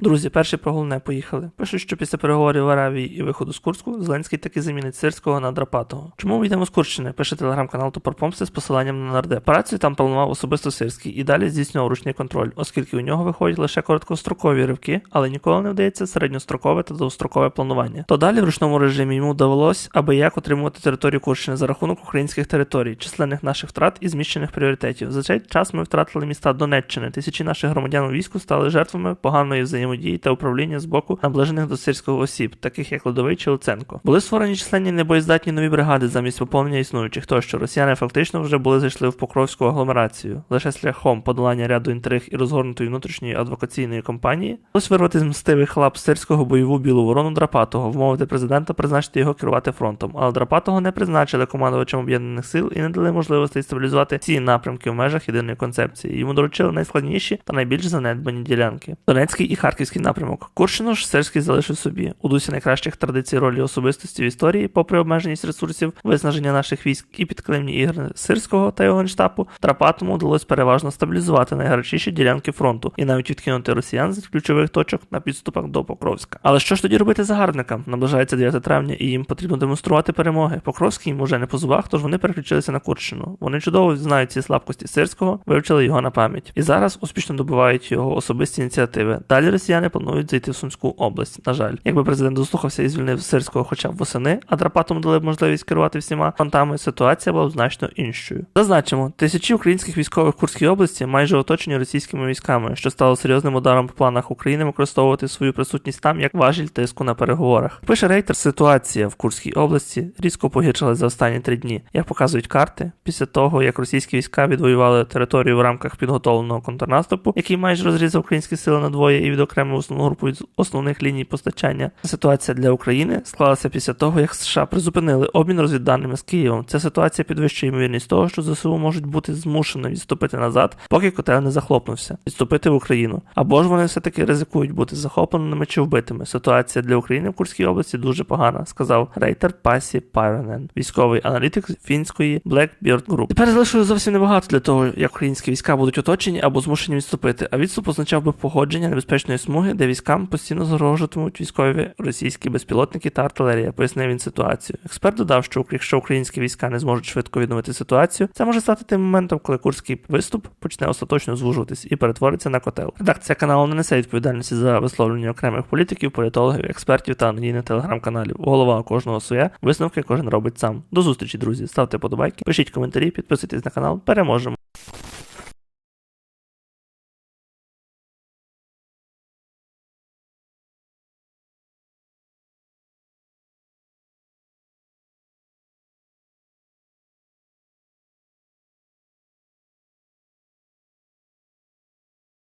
Друзі, перші про головне поїхали. Пишуть, що після переговорів в Аравії і виходу з Курську Зеленський таки замінить Сирського на Драпатого. Чому ми йдемо з Курщини? Пише телеграм-канал Топорпомсти з посиланням на нардеп. Операцію там планував особисто Сирський і далі здійснював ручний контроль, оскільки у нього виходять лише короткострокові ривки, але ніколи не вдається середньострокове та довгострокове планування. То далі в ручному режимі йому довелось аби як отримувати територію Курщини за рахунок українських територій, численних наших втрат і зміщених пріоритетів. За цей час ми втратили міста Донеччини. Тисячі наших громадян у війську стали жертвами поганої взаємодії та управління з боку наближених до сирського осіб, таких як Лодовий чи Луценко. Були створені численні небоєздатні нові бригади замість поповнення існуючих. Тощо росіяни фактично вже були зайшли в Покровську агломерацію. Лише шляхом подолання ряду інтриг і розгорнутої внутрішньої адвокаційної кампанії вдалося вирвати з мстивих лап сирського бойову білу ворону Драпатого, вмовити президента призначити його керувати фронтом. Але Драпатого не призначили командувачем об'єднаних сил і не дали можливості стабілізувати ці напрямки в межах єдиної концепції. Йому доручили найскладніші та найбільш занедбані ділянки. Донецький і Харківський напрямок. Курщину ж Сирський залишив собі. У дусі найкращих традицій ролі особистості в історії, попри обмеженість ресурсів, виснаження наших військ і підкилимні ігри Сирського та його генштабу, Драпатому вдалося переважно стабілізувати найгарячіші ділянки фронту і навіть відкинути росіян з ключових точок на підступах до Покровська. Але що ж тоді робити загарбникам? Наближається 9 травня, і їм потрібно демонструвати перемоги. Покровський їм уже не по зубах, тож вони переключилися на Курщину. Вони чудово знають ці слабкості Сирського, вивчили його на пам'ять і зараз успішно добувають його особисті ініціативи. Далі росіяни планують зайти в Сумську область. На жаль, якби президент дослухався і звільнив Сирського хоча б восени, а Драпатому дали б можливість керувати всіма фронтами, ситуація була б значно іншою. Зазначимо, тисячі українських військових в Курській області майже оточені російськими військами, що стало серйозним ударом по планах України використовувати свою присутність там як важіль тиску на переговорах. Пише рейтер, ситуація в Курській області різко погіршилась за останні три дні. Як показують карти, після того як російські війська відвоювали територію в рамках підготовленого контрнаступу, який майже розрізав українські сили на двоє і відокремив основну групу від основних ліній постачання. Ситуація для України склалася після того, як США призупинили обмін розвідданими з Києвом. Ця ситуація підвищує ймовірність того, що ЗСУ можуть бути змушені відступити назад, поки котел не захлопнувся, відступити в Україну. Або ж вони все-таки ризикують бути захопленими чи вбитими. Ситуація для України в Курській області дуже погана, сказав рейтер Пасі Пайронен, військовий аналітик фінської Blackbeard Group. Тепер залишилось зовсім небагато для того, як українські війська будуть оточені або змушені відступити. А відступ означав би погодження небезпечної смуги, де військам постійно загрожуватимуть військові російські безпілотники та артилерія. Пояснив він ситуацію. Експерт додав, що якщо українські війська не зможуть швидко відновити ситуацію, це може стати тим моментом, коли курський виступ почне остаточно звужуватись і перетвориться на котел. Редакція каналу не несе відповідальності за висловлення окремих політиків, політологів, експертів та анонімних телеграм-каналів. Голова кожного своя, висновки кожен робить сам. До зустрічі, друзі. Ставте подобайки, пишіть коментарі, підписуйтесь на канал. Переможемо.